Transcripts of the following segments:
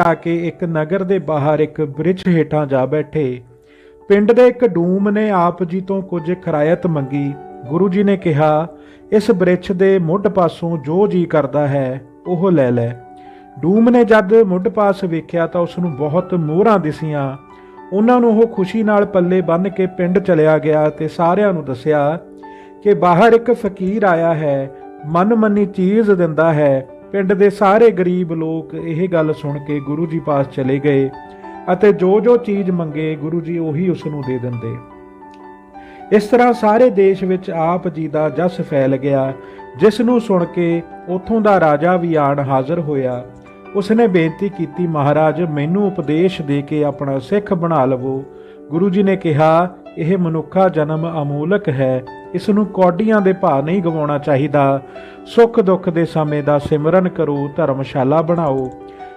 ਆ ਕੇ ਇੱਕ ਨਗਰ ਦੇ ਬਾਹਰ ਇੱਕ ਬ੍ਰਿਛ ਹੇਠਾਂ ਜਾ ਬੈਠੇ। ਪਿੰਡ ਦੇ ਇੱਕ ਡੂਮ ਨੇ ਆਪ ਜੀ ਤੋਂ ਕੁਝ ਖਰਾਇਤ ਮੰਗੀ। ਗੁਰੂ ਜੀ ਨੇ ਕਿਹਾ, ਇਸ ਬ੍ਰਿਛ ਦੇ ਮੁੱਢ ਪਾਸੋਂ ਜੋ ਜੀ ਕਰਦਾ ਹੈ, ਉਹ ਲੈ ਲੈ। ਡੂਮ ਨੇ ਜਦ ਮੁੱਢ ਪਾਸ ਵੇਖਿਆ ਤਾਂ ਉਸ ਨੂੰ ਬਹੁਤ ਮੋਹਰਾਂ ਦਿਸੀਆਂ। ਉਹਨਾਂ ਨੂੰ ਉਹ ਖੁਸ਼ੀ ਨਾਲ ਪੱਲੇ ਬੰਨ੍ਹ ਕੇ ਪਿੰਡ ਚਲਿਆ ਗਿਆ ਤੇ ਸਾਰਿਆਂ ਨੂੰ ਦੱਸਿਆ ਕਿ ਬਾਹਰ ਇੱਕ ਫਕੀਰ ਆਇਆ ਹੈ, ਮਨਮਨੀ ਚੀਜ਼ ਦਿੰਦਾ ਹੈ। ਪਿੰਡ ਦੇ ਸਾਰੇ ਗਰੀਬ ਲੋਕ ਇਹ ਗੱਲ ਸੁਣ ਕੇ ਗੁਰੂ ਜੀ ਪਾਸ ਚਲੇ ਗਏ ਅਤੇ ਜੋ ਜੋ ਚੀਜ਼ ਮੰਗੇ ਗੁਰੂ ਜੀ ਉਹੀ ਉਸ ਨੂੰ ਦੇ ਦਿੰਦੇ। ਇਸ ਤਰ੍ਹਾਂ ਸਾਰੇ ਦੇਸ਼ ਵਿੱਚ ਆਪ ਜੀ ਦਾ ਜਸ ਫੈਲ ਗਿਆ, ਜਿਸ ਨੂੰ ਸੁਣ ਕੇ ਉਥੋਂ ਦਾ ਰਾਜਾ ਵੀ ਆਣ ਹਾਜ਼ਰ ਹੋਇਆ। ਉਸਨੇ ਬੇਨਤੀ ਕੀਤੀ, ਮਹਾਰਾਜ, ਮੈਨੂੰ ਉਪਦੇਸ਼ ਦੇ ਕੇ ਆਪਣਾ ਸਿੱਖ ਬਣਾ ਲਵੋ। ਗੁਰੂ ਜੀ ਨੇ ਕਿਹਾ, ਇਹ ਮਨੁੱਖਾ ਜਨਮ ਅਮੂਲਕ ਹੈ ਇਸ ਨੂੰ ਕੌਡੀਆਂ ਦੇ ਭਾਅ ਨਹੀਂ ਗਵਾਉਣਾ ਚਾਹੀਦਾ। ਸੁੱਖ ਦੁੱਖ ਦੇ ਸਮੇਂ ਦਾ ਸਿਮਰਨ ਕਰੋ, ਧਰਮਸ਼ਾਲਾ ਬਣਾਓ।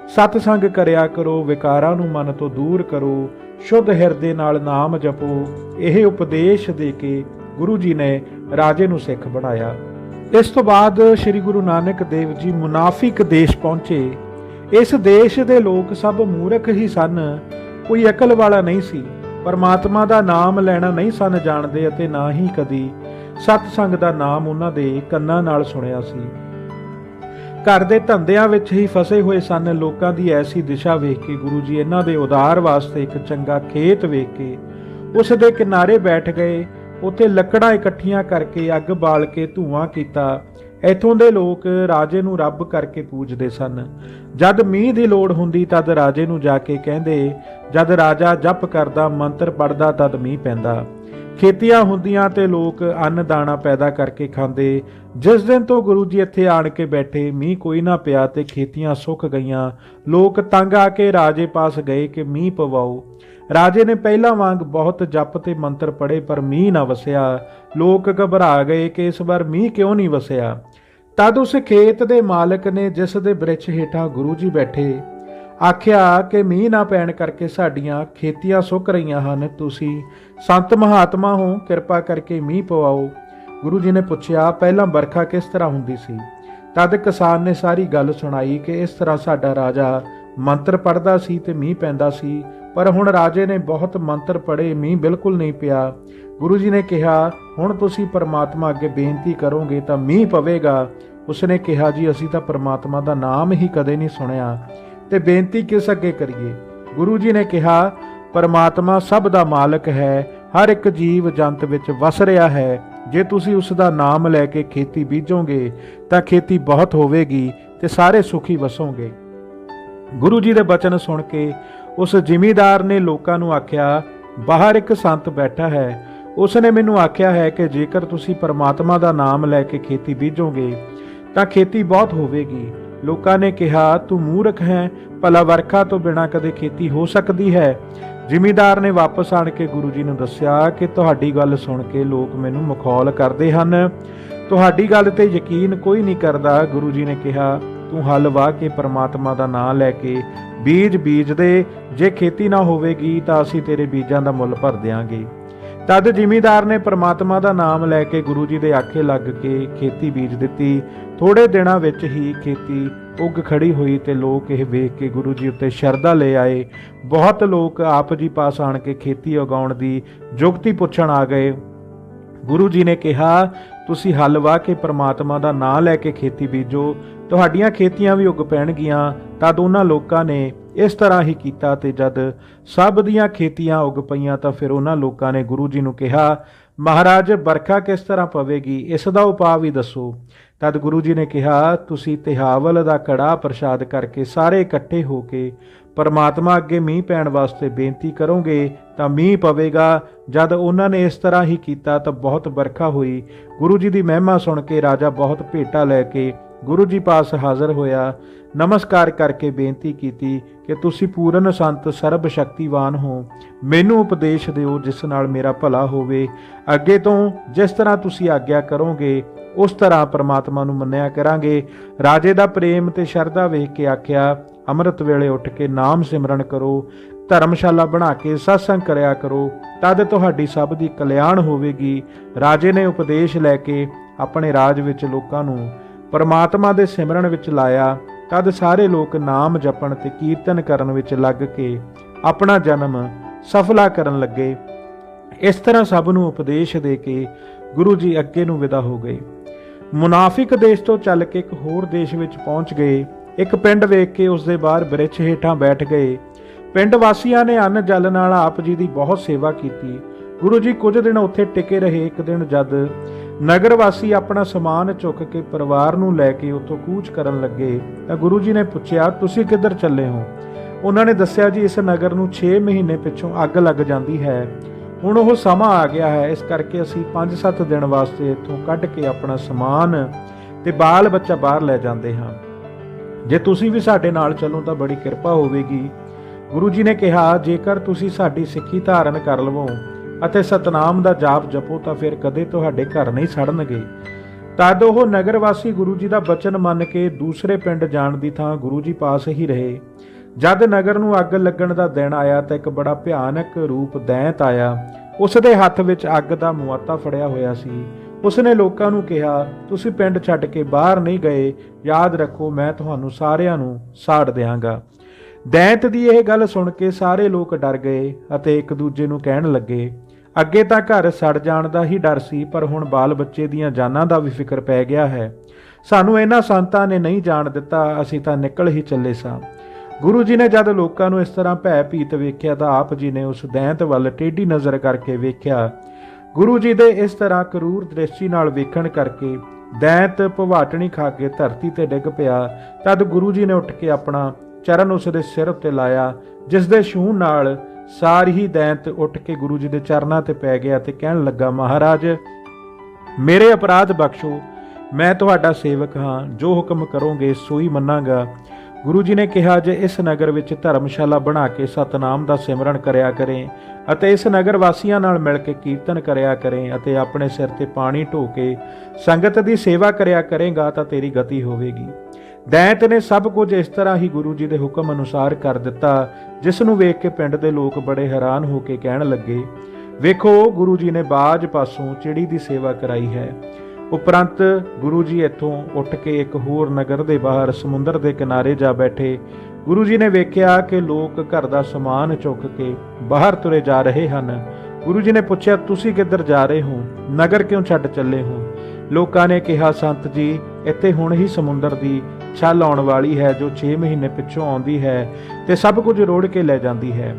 ਸਤ ਸੰਗ ਕਰਿਆ ਕਰੋ, ਵਿਕਾਰਾਂ ਨੂੰ ਮਨ ਤੋਂ ਦੂਰ ਕਰੋ। ਸ਼ੁੱਧ ਹਿਰਦੇ ਨਾਲ ਨਾਮ ਜਪੋ। ਇਹ ਉਪਦੇਸ਼ ਦੇ ਕੇ ਗੁਰੂ ਜੀ ਨੇ ਰਾਜੇ ਨੂੰ ਸਿੱਖ ਬਣਾਇਆ। ਇਸ ਤੋਂ ਬਾਅਦ ਸ੍ਰੀ ਗੁਰੂ ਨਾਨਕ ਦੇਵ ਜੀ ਮੁਨਾਫਿਕ ਦੇਸ਼ ਪਹੁੰਚੇ। ਇਸ ਦੇਸ਼ ਦੇ ਲੋਕ ਸਭ ਮੂਰਖ ਹੀ ਸਨ। ਕੋਈ ਅਕਲ ਵਾਲਾ ਨਹੀਂ ਸੀ। ਪਰਮਾਤਮਾ ਦਾ ਨਾਮ ਲੈਣਾ ਨਹੀਂ ਸਨ ਜਾਣਦੇ ਅਤੇ ਨਾ ਹੀ ਕਦੀ। ਸਤ ਸੰਗ ਦਾ ਨਾਮ ਉਹਨਾਂ ਦੇ ਕੰਨਾਂ ਨਾਲ ਸੁਣਿਆ ਸੀ। ਘਰ ਦੇ ਧੰਦਿਆਂ ਵਿੱਚ ਹੀ ਫਸੇ ਹੋਏ ਸਨ ਲੋਕਾਂ ਦੀ ਐਸੀ ਦਿਸ਼ਾ ਵੇਖ ਕੇ ਗੁਰੂ ਜੀ ਇਹਨਾਂ ਦੇ ਉਦਾਰ ਵਾਸਤੇ ਇੱਕ ਚੰਗਾ ਖੇਤ ਵੇਖ ਕੇ ਉਸ ਦੇ ਕਿਨਾਰੇ ਬੈਠ ਗਏ, ਉੱਥੇ ਲੱਕੜਾਂ ਇਕੱਠੀਆਂ ਕਰਕੇ ਅੱਗ ਬਾਲ ਕੇ ਧੂਆਂ ਕੀਤਾ। ਇਥੋਂ ਦੇ ਲੋਕ ਰਾਜੇ ਨੂੰ ਰੱਬ ਕਰਕੇ ਪੂਜਦੇ ਸਨ। ਜਦ ਮੀਂਹ ਦੀ ਲੋੜ ਹੁੰਦੀ ਤਦ ਰਾਜੇ ਨੂੰ ਜਾ ਕੇ ਕਹਿੰਦੇ, ਜਦ ਰਾਜਾ ਜਪ ਕਰਦਾ, ਮੰਤਰ ਪੜਦਾ ਤਦ ਮੀਂਹ ਪੈਂਦਾ। ਖੇਤੀਆਂ ਹੁੰਦੀਆਂ ਤੇ ਲੋਕ ਅੰਨ ਦਾਣਾ ਪੈਦਾ ਕਰਕੇ ਖਾਂਦੇ। ਜਿਸ ਦਿਨ ਤੋਂ ਗੁਰੂ ਜੀ ਇੱਥੇ ਆਣ ਕੇ ਬੈਠੇ, ਮੀਂਹ ਕੋਈ ਨਾ ਪਿਆ ਤੇ ਖੇਤੀਆਂ ਸੁੱਕ ਗਈਆਂ। ਲੋਕ ਤੰਗ ਆ ਕੇ ਰਾਜੇ ਪਾਸ ਗਏ ਕਿ ਮੀਂਹ ਪਵਾਓ। ਰਾਜੇ ਨੇ ਪਹਿਲਾਂ ਵਾਂਗ ਬਹੁਤ ਜਪ ਤੇ ਮੰਤਰ ਪੜੇ ਪਰ ਮੀਂਹ ਨਾ ਵਸਿਆ। ਲੋਕ ਘਬਰਾ ਗਏ ਕਿ ਇਸ ਵਾਰ ਮੀਂਹ ਕਿਉਂ ਨਹੀਂ ਵਸਿਆ? ਤਦ ਉਸ ਖੇਤ ਦੇ ਮਾਲਕ ਨੇ ਜਿਸ ਦੇ ਬ੍ਰਿਛ ਹੇਠਾਂ ਗੁਰੂ ਜੀ ਬੈਠੇ, ਆਖਿਆ ਕਿ ਮੀਂਹ ਨਾ ਪੈਣ ਕਰਕੇ ਸਾਡੀਆਂ ਖੇਤੀਆਂ ਸੁੱਕ ਰਹੀਆਂ ਹਨ, ਤੁਸੀਂ ਸੰਤ ਮਹਾਤਮਾ ਹੋ, ਕਿਰਪਾ ਕਰਕੇ ਮੀਂਹ ਪਵਾਓ। ਗੁਰੂ ਜੀ ਨੇ ਪੁੱਛਿਆ, ਪਹਿਲਾਂ ਵਰਖਾ ਕਿਸ ਤਰ੍ਹਾਂ ਹੁੰਦੀ ਸੀ? ਤਦ ਕਿਸਾਨ ਨੇ ਸਾਰੀ ਗੱਲ ਸੁਣਾਈ ਕਿ ਇਸ ਤਰ੍ਹਾਂ ਸਾਡਾ ਰਾਜਾ ਮੰਤਰ ਪੜਦਾ ਸੀ ਤੇ ਮੀਂਹ ਪੈਂਦਾ ਸੀ, ਪਰ ਹੁਣ ਰਾਜੇ ਨੇ ਬਹੁਤ ਮੰਤਰ ਪੜੇ ਮੀਂਹ ਬਿਲਕੁਲ ਨਹੀਂ ਪਿਆ। ਗੁਰੂ ਜੀ ਨੇ ਕਿਹਾ, ਹੁਣ ਤੁਸੀਂ ਪਰਮਾਤਮਾ ਅੱਗੇ ਬੇਨਤੀ ਕਰੋਗੇ ਤਾਂ ਮੀਂਹ ਪਵੇਗਾ। ਉਸਨੇ ਕਿਹਾ, ਜੀ, ਅਸੀਂ ਤਾਂ ਪਰਮਾਤਮਾ ਦਾ ਨਾਮ ਹੀ ਕਦੇ ਨਹੀਂ ਸੁਣਿਆ। ਤੇ ਬੇਨਤੀ ਕਿਸ ਅੱਗੇ ਕਰੀਏ? ਗੁਰੂ ਜੀ ਨੇ ਕਿਹਾ, ਪਰਮਾਤਮਾ ਸਭ ਦਾ ਮਾਲਕ ਹੈ, ਹਰ ਇੱਕ ਜੀਵ ਜੰਤ ਵਿੱਚ ਵਸ ਰਿਹਾ ਹੈ। ਜੇ ਤੁਸੀਂ ਉਸ ਦਾ ਨਾਮ ਲੈ ਕੇ ਖੇਤੀ ਬੀਜੋਗੇ, ਤਾਂ ਖੇਤੀ ਬਹੁਤ ਹੋਵੇਗੀ ਤੇ ਸਾਰੇ ਸੁਖੀ ਵਸੋਗੇ। ਗੁਰੂ ਜੀ ਦੇ ਬਚਨ ਸੁਣ ਕੇ ਉਸ ਜ਼ਿਮੀਦਾਰ ਨੇ ਲੋਕਾਂ ਨੂੰ ਆਖਿਆ, ਬਾਹਰ ਇੱਕ ਸੰਤ ਬੈਠਾ ਹੈ ਉਸ ਨੇ ਮੈਨੂੰ ਆਖਿਆ ਹੈ ਕਿ ਜੇਕਰ ਤੁਸੀਂ ਪਰਮਾਤਮਾ ਦਾ ਨਾਮ ਲੈ ਕੇ ਖੇਤੀ ਬੀਜੋਗੇ, ਤਾਂ ਖੇਤੀ ਬਹੁਤ ਹੋਵੇਗੀ। ਲੋਕਾਂ ਨੇ ਕਿਹਾ, ਤੂੰ ਮੂਰਖ ਹੈ, ਭਲਾ ਵਰਖਾ ਤੋਂ ਬਿਨਾਂ ਕਦੇ ਖੇਤੀ ਹੋ ਸਕਦੀ ਹੈ। ਜ਼ਿਮੀਦਾਰ ਨੇ ਵਾਪਸ ਆਣ ਕੇ ਗੁਰੂ ਜੀ ਨੂੰ ਦੱਸਿਆ ਕਿ ਤੁਹਾਡੀ ਗੱਲ ਸੁਣ ਕੇ ਲੋਕ ਮੈਨੂੰ ਮਖੌਲ ਕਰਦੇ ਹਨ। ਤੁਹਾਡੀ ਗੱਲ ਤੇ ਯਕੀਨ ਕੋਈ ਨਹੀਂ ਕਰਦਾ, ਗੁਰੂ ਜੀ ਨੇ ਕਿਹਾ, ਤੂੰ ਹਲ ਵਾਹ ਕੇ ਪਰਮਾਤਮਾ ਦਾ ਨਾਮ ਲੈ ਕੇ ਬੀਜ ਬੀਜ ਦੇ ਜੇ ਖੇਤੀ ਨਾ ਹੋਵੇਗੀ ਤਾਂ ਅਸੀਂ ਤੇਰੇ ਬੀਜਾਂ ਦਾ ਮੁੱਲ ਭਰ ਦੇਾਂਗੇ ਤਦ ਜ਼ਿਮੀਦਾਰ ਨੇ ਪਰਮਾਤਮਾ ਦਾ ਨਾਮ ਲੈ ਕੇ ਗੁਰੂ ਜੀ ਦੇ ਆਖੇ ਲੱਗ ਕੇ ਖੇਤੀ ਬੀਜ ਦਿੱਤੀ। ਥੋੜੇ ਦਿਨਾਂ ਵਿੱਚ ਹੀ ਖੇਤੀ ਉੱਗ ਖੜੀ ਹੋਈ ਤੇ ਲੋਕ ਇਹ ਵੇਖ ਕੇ ਗੁਰੂ ਜੀ ਉੱਤੇ ਸ਼ਰਧਾ ਲੈ ਆਏ। ਬਹੁਤ ਲੋਕ ਆਪ ਜੀ ਪਾਸ ਆਣ ਕੇ ਖੇਤੀ ਉਗਾਉਣ ਦੀ ਜੁਗਤੀ ਪੁੱਛਣ ਆ ਗਏ। ਗੁਰੂ ਜੀ ਨੇ ਕਿਹਾ, ਤੁਸੀਂ ਹਲ ਵਾਹ ਕੇ ਪ੍ਰਮਾਤਮਾ ਦਾ ਨਾਮ ਲੈ ਕੇ ਖੇਤੀ ਬੀਜੋ। ਤੁਹਾਡੀਆਂ ਖੇਤੀਆਂ ਵੀ ਉੱਗ ਪੈਣਗੀਆਂ। ਤਦ ਉਹਨਾਂ ਲੋਕਾਂ ਨੇ ਇਸ ਤਰ੍ਹਾਂ ਹੀ ਕੀਤਾ ਤੇ ਜਦ ਸਭ ਦੀਆਂ ਖੇਤੀਆਂ ਉੱਗ ਪਈਆਂ ਤਾਂ ਫਿਰ ਉਹਨਾਂ ਲੋਕਾਂ ਨੇ ਗੁਰੂ ਜੀ ਨੂੰ ਕਿਹਾ, ਮਹਾਰਾਜ, ਵਰਖਾ ਕਿਸ ਤਰ੍ਹਾਂ ਪਵੇਗੀ? ਇਸ ਦਾ ਉਪਾਅ ਵੀ ਦੱਸੋ। ਤਦ ਗੁਰੂ ਜੀ ਨੇ ਕਿਹਾ, ਤੁਸੀਂ ਤਿਹਾਵਲ ਦਾ ਕੜਾ ਪ੍ਰਸ਼ਾਦ ਕਰਕੇ ਸਾਰੇ ਇਕੱਠੇ ਹੋ ਕੇ ਪਰਮਾਤਮਾ ਅੱਗੇ ਮੀਂਹ ਪੈਣ ਵਾਸਤੇ ਬੇਨਤੀ ਕਰੋਗੇ ਤਾਂ ਮੀਂਹ ਪਵੇਗਾ। ਜਦ ਉਹਨਾਂ ਨੇ ਇਸ ਤਰ੍ਹਾਂ ਹੀ ਕੀਤਾ ਤਾਂ ਬਹੁਤ ਵਰਖਾ ਹੋਈ। ਗੁਰੂ ਜੀ ਦੀ ਮਹਿਮਾ ਸੁਣ ਕੇ ਰਾਜਾ ਬਹੁਤ ਭੇਟਾ ਲੈ ਕੇ ਗੁਰੂ ਜੀ ਪਾਸ ਹਾਜ਼ਰ ਹੋਇਆ, ਨਮਸਕਾਰ ਕਰਕੇ ਬੇਨਤੀ ਕੀਤੀ ਕਿ ਤੁਸੀਂ ਪੂਰਨ ਸੰਤ ਸਰਬ ਸ਼ਕਤੀਵਾਨ ਹੋ। ਮੈਨੂੰ ਉਪਦੇਸ਼ ਦਿਓ ਜਿਸ ਨਾਲ ਮੇਰਾ ਭਲਾ ਹੋਵੇ। ਅੱਗੇ ਤੋਂ ਜਿਸ ਤਰ੍ਹਾਂ ਤੁਸੀਂ ਆਗਿਆ ਕਰੋਗੇ, ਉਸ ਤਰ੍ਹਾਂ ਪ੍ਰਮਾਤਮਾ ਨੂੰ ਮੰਨਿਆ ਕਰਾਂਗੇ। ਰਾਜੇ ਦਾ ਪ੍ਰੇਮ ਤੇ ਸ਼ਰਧਾ ਵੇਖ ਕੇ ਆਖਿਆ, ਅੰਮ੍ਰਿਤ ਵੇਲੇ ਉੱਠ ਕੇ ਨਾਮ ਸਿਮਰਨ ਕਰੋ, ਧਰਮਸ਼ਾਲਾ ਬਣਾ ਕੇ satsang ਕਰਿਆ ਕਰੋ, ਤਦ ਤੁਹਾਡੀ ਸਭ ਦੀ ਕਲਿਆਣ ਹੋਵੇਗੀ। ਰਾਜੇ ਨੇ ਉਪਦੇਸ਼ ਲੈ ਕੇ ਆਪਣੇ ਰਾਜ ਵਿੱਚ ਲੋਕਾਂ ਨੂੰ ਪਰਮਾਤਮਾ ਦੇ ਸਿਮਰਨ ਵਿੱਚ ਲਾਇਆ, ਤਦ ਸਾਰੇ ਲੋਕ ਨਾਮ ਜਪਣ ਤੇ ਕੀਰਤਨ ਕਰਨ ਵਿੱਚ ਲੱਗ ਕੇ ਆਪਣਾ ਜਨਮ ਸਫਲਾ ਕਰਨ ਲੱਗੇ। ਇਸ ਤਰ੍ਹਾਂ ਸਭ ਨੂੰ ਉਪਦੇਸ਼ ਦੇ ਕੇ ਗੁਰੂ ਜੀ ਅੱਗੇ ਨੂੰ ਵਿਦਾ ਹੋ ਗਏ। ਮੁਨਾਫਿਕ ਦੇਸ਼ ਤੋਂ ਚੱਲ ਕੇ ਇੱਕ ਹੋਰ ਦੇਸ਼ ਵਿੱਚ ਪਹੁੰਚ ਗਏ। ਇੱਕ ਪਿੰਡ ਵੇਖ ਕੇ ਉਸ ਦੇ ਬਾਹਰ ਬ੍ਰਿਛ ਹੇਠਾਂ ਬੈਠ ਗਏ। ਪਿੰਡ ਵਾਸੀਆਂ ਨੇ ਅੰਨ ਜਲ ਨਾਲ ਆਪ ਜੀ ਦੀ ਬਹੁਤ ਸੇਵਾ ਕੀਤੀ। ਗੁਰੂ ਜੀ ਕੁਝ ਦਿਨ ਉੱਥੇ ਟਿਕੇ ਰਹੇ, ਇੱਕ ਦਿਨ ਜਦ ਨਗਰ ਵਾਸੀ ਆਪਣਾ ਸਮਾਨ ਚੁੱਕ ਕੇ ਪਰਿਵਾਰ ਨੂੰ ਲੈ ਕੇ ਉੱਥੋਂ ਕੂਚ ਕਰਨ ਲੱਗੇ ਤਾਂ ਗੁਰੂ ਜੀ ਨੇ ਪੁੱਛਿਆ, ਤੁਸੀਂ ਕਿੱਧਰ ਚੱਲੇ ਹੋ? ਉਹਨਾਂ ਨੇ ਦੱਸਿਆ, ਜੀ, ਇਸ ਨਗਰ ਨੂੰ 6 ਮਹੀਨੇ ਪਿੱਛੋਂ ਅੱਗ ਲੱਗ ਜਾਂਦੀ ਹੈ। ਹੁਣ ਉਹ ਸਮਾਂ ਆ ਗਿਆ ਹੈ, ਇਸ ਕਰਕੇ ਅਸੀਂ 5-7 ਦਿਨ ਵਾਸਤੇ ਇੱਥੋਂ ਕੱਢ ਕੇ ਆਪਣਾ ਸਮਾਨ ਤੇ ਬਾਲ ਬੱਚਾ ਬਾਹਰ ਲੈ ਜਾਂਦੇ ਹਾਂ। ਜੇ ਤੁਸੀਂ ਵੀ ਸਾਡੇ ਨਾਲ ਚੱਲੋ ਤਾਂ ਬੜੀ ਕਿਰਪਾ ਹੋਵੇਗੀ। ਗੁਰੂ ਜੀ ਨੇ ਕਿਹਾ, ਜੇਕਰ ਤੁਸੀਂ ਸਾਡੀ ਸਿੱਖੀ ਧਾਰਨ ਕਰ ਲਵੋ ਅਤੇ ਸਤਨਾਮ ਦਾ ਜਾਪ ਜਪੋ ਤਾਂ ਫਿਰ ਕਦੇ ਤੁਹਾਡੇ ਘਰ ਨਹੀਂ ਸੜਨਗੇ। ਤਦ ਉਹ ਨਗਰ ਵਾਸੀ ਗੁਰੂ ਜੀ ਦਾ ਬਚਨ ਮੰਨ ਕੇ ਦੂਸਰੇ ਪਿੰਡ ਜਾਣ ਦੀ ਥਾਂ ਗੁਰੂ ਜੀ ਪਾਸ ਹੀ ਰਹੇ। ਜਦ ਨਗਰ ਨੂੰ ਅੱਗ ਲੱਗਣ ਦਾ ਦਿਨ ਆਇਆ ਤਾਂ ਇੱਕ ਬੜਾ ਭਿਆਨਕ ਰੂਪ ਦੈਂਤ ਆਇਆ। ਉਸ ਦੇ ਹੱਥ ਵਿੱਚ ਅੱਗ ਦਾ ਮੁਆਤਾ ਫੜਿਆ ਹੋਇਆ ਸੀ। ਉਸ ਨੇ ਲੋਕਾਂ ਨੂੰ ਕਿਹਾ, ਤੁਸੀਂ ਪਿੰਡ ਛੱਡ ਕੇ ਬਾਹਰ ਨਹੀਂ ਗਏ। ਯਾਦ ਰੱਖੋ, ਮੈਂ ਤੁਹਾਨੂੰ ਸਾਰਿਆਂ ਨੂੰ ਸਾੜ ਦਿਆਂਗਾ। ਦੈਂਤ ਦੀ ਇਹ ਗੱਲ ਸੁਣ ਕੇ ਸਾਰੇ ਲੋਕ ਡਰ ਗਏ ਅਤੇ ਇੱਕ ਦੂਜੇ ਨੂੰ ਕਹਿਣ ਲੱਗੇ ਅੱਗੇ ਤਾਂ ਘਰ ਸੜ ਜਾਣ ਦਾ ਹੀ ਡਰ ਸੀ, ਪਰ ਹੁਣ ਬਾਲ ਬੱਚੇ ਦੀਆਂ ਜਾਨਾਂ ਦਾ ਵੀ ਫਿਕਰ ਪੈ ਗਿਆ ਹੈ। ਸਾਨੂੰ ਇਹਨਾਂ ਸੰਤਾਂ ਨੇ ਨਹੀਂ ਜਾਣ ਦਿੱਤਾ, ਅਸੀਂ ਤਾਂ ਨਿਕਲ ਹੀ ਚੱਲੇ ਸਾਂ। ਗੁਰੂ ਜੀ ਨੇ ਜਦ ਲੋਕਾਂ ਨੂੰ ਇਸ ਤਰ੍ਹਾਂ ਭੈ ਭੀਤ ਵੇਖਿਆ ਤਾਂ ਆਪ ਜੀ ਨੇ ਉਸ ਦੈਂਤ ਵੱਲ ਟੇਢੀ ਨਜ਼ਰ ਕਰਕੇ ਵੇਖਿਆ। ਗੁਰੂ ਜੀ ਦੇ ਇਸ ਤਰ੍ਹਾਂ ਕਰੂਰ ਦ੍ਰਿਸ਼ਟੀ ਨਾਲ ਵੇਖਣ ਕਰਕੇ ਦੈਂਤ ਭਵਾਟਣੀ ਖਾ ਕੇ ਧਰਤੀ ਤੇ ਡਿੱਗ ਪਿਆ। ਤਦ ਗੁਰੂ ਜੀ ਨੇ ਉੱਠ ਕੇ ਆਪਣਾ ਚਰਨ ਉਸ ਦੇ ਸਿਰ ਉੱਤੇ ਲਾਇਆ, ਜਿਸ ਦੇ ਛੂਹ ਨਾਲ ਸਾਰੀ ਹੀ ਦੈਂਤ ਉੱਠ ਕੇ ਗੁਰੂ ਜੀ ਦੇ ਚਰਨਾਂ ਤੇ ਪੈ ਗਿਆ ਤੇ ਕਹਿਣ ਲੱਗਾ, ਮਹਾਰਾਜ, ਮੇਰੇ ਅਪਰਾਧ ਬਖਸ਼ੋ, ਮੈਂ ਤੁਹਾਡਾ ਸੇਵਕ ਹਾਂ, ਜੋ ਹੁਕਮ ਕਰੋਗੇ, ਸੋਈ ਮੰਨਾਂਗਾ। ਗੁਰੂ ਜੀ ਨੇ ਕਿਹਾ, ਜੇ ਇਸ ਨਗਰ ਵਿੱਚ ਧਰਮਸ਼ਾਲਾ ਬਣਾ ਕੇ ਸਤਨਾਮ ਦਾ ਸਿਮਰਨ ਕਰਿਆ ਕਰੇ ਅਤੇ ਇਸ ਨਗਰ ਵਾਸੀਆਂ ਨਾਲ ਮਿਲ ਕੇ ਕੀਰਤਨ ਕਰਿਆ ਕਰੇ ਅਤੇ ਆਪਣੇ ਸਿਰ ਤੇ ਪਾਣੀ ਢੋ ਕੇ ਸੰਗਤ ਦੀ ਸੇਵਾ ਕਰਿਆ ਕਰੇਗਾ ਤਾਂ ਤੇਰੀ ਗਤੀ ਹੋਵੇਗੀ। ਦੈਂਤ ਨੇ ਸਭ ਕੁਝ ਇਸ ਤਰ੍ਹਾਂ ਹੀ ਗੁਰੂ ਜੀ ਦੇ ਹੁਕਮ ਅਨੁਸਾਰ ਕਰ ਦਿੱਤਾ, ਜਿਸ ਨੂੰ ਵੇਖ ਕੇ ਪਿੰਡ ਦੇ ਲੋਕ ਬੜੇ ਹੈਰਾਨ ਹੋ ਕੇ ਕਹਿਣ ਲੱਗੇ, ਵੇਖੋ, ਗੁਰੂ ਜੀ ਨੇ ਬਾਜ ਪਾਸੋਂ ਚਿੜੀ ਦੀ ਸੇਵਾ ਕਰਾਈ ਹੈ। ਉਪਰੰਤ ਗੁਰੂ ਜੀ ਇੱਥੋਂ ਉੱਠ ਕੇ ਇੱਕ ਹੋਰ ਨਗਰ ਦੇ ਬਾਹਰ ਸਮੁੰਦਰ ਦੇ ਕਿਨਾਰੇ ਜਾ ਬੈਠੇ। ਗੁਰੂ ਜੀ ਨੇ ਵੇਖਿਆ ਕਿ ਲੋਕ ਘਰ ਦਾ ਸਮਾਨ ਚੁੱਕ ਕੇ ਬਾਹਰ ਤੁਰੇ ਜਾ ਰਹੇ ਹਨ। ਗੁਰੂ ਜੀ ਨੇ ਪੁੱਛਿਆ, ਤੁਸੀਂ ਕਿੱਧਰ ਜਾ ਰਹੇ ਹੋ? ਨਗਰ ਕਿਉਂ ਛੱਡ ਚੱਲੇ ਹੋ? ਲੋਕਾਂ ਨੇ ਕਿਹਾ, ਸੰਤ ਜੀ ਇੱਥੇ ਹੁਣ ਹੀ ਸਮੁੰਦਰ ਦੀ ਛਲ ਆਉਣ ਵਾਲੀ ਹੈ, ਜੋ 6 ਮਹੀਨੇ ਪਿੱਛੋਂ ਆਉਂਦੀ ਹੈ ਤੇ ਸਭ ਕੁਝ ਰੋੜ ਕੇ ਲੈ ਜਾਂਦੀ ਹੈ।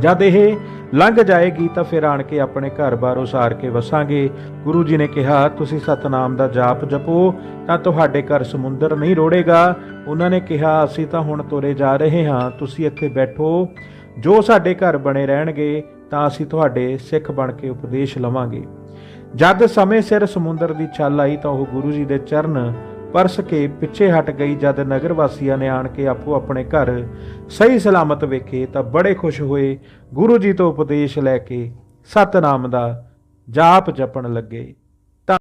ਜਦ ਇਹ ਲੰਘ ਜਾਏਗੀ ਤਾਂ ਫਿਰ ਆਣ ਕੇ ਆਪਣੇ ਘਰ-ਬਾਰ ਉਸਾਰ ਕੇ ਵਸਾਂਗੇ। ਗੁਰੂ ਜੀ ਨੇ ਕਿਹਾ, ਤੁਸੀਂ ਸਤਨਾਮ ਦਾ ਜਾਪ ਜਪੋ, ਤਾਂ ਤੁਹਾਡੇ ਘਰ ਸਮੁੰਦਰ ਨਹੀਂ ਰੋੜੇਗਾ। ਉਹਨਾਂ ਨੇ ਕਿਹਾ, ਅਸੀਂ ਤਾਂ ਹੁਣ ਤੁਰੇ ਜਾ ਰਹੇ ਹਾਂ, ਤੁਸੀਂ ਇੱਥੇ ਬੈਠੋ। ਜੋ ਸਾਡੇ ਘਰ ਬਣੇ ਰਹਿਣਗੇ, ਤਾਂ ਅਸੀਂ ਤੁਹਾਡੇ ਸਿੱਖ ਬਣ ਕੇ ਉਪਦੇਸ਼ ਲਵਾਂਗੇ। ਜਦ ਸਮੇਂ ਸਿਰ ਸਮੁੰਦਰ ਦੀ ਛਲ ਆਈ ਤਾਂ ਉਹ ਗੁਰੂ ਜੀ ਦੇ ਚਰਨ ਪਰਸ ਕੇ ਪਿੱਛੇ ਹਟ ਗਈ। ਜਦ ਨਗਰ ਵਾਸੀਆਂ ਨੇ ਆਣ ਕੇ ਆਪੋ ਆਪਣੇ ਘਰ ਸਹੀ ਸਲਾਮਤ ਵੇਖੇ ਤਾਂ ਬੜੇ ਖੁਸ਼ ਹੋਏ। ਗੁਰੂ ਜੀ ਤੋਂ ਉਪਦੇਸ਼ ਲੈ ਕੇ ਸਤਨਾਮ ਦਾ ਜਾਪ ਜਪਣ ਲੱਗੇ।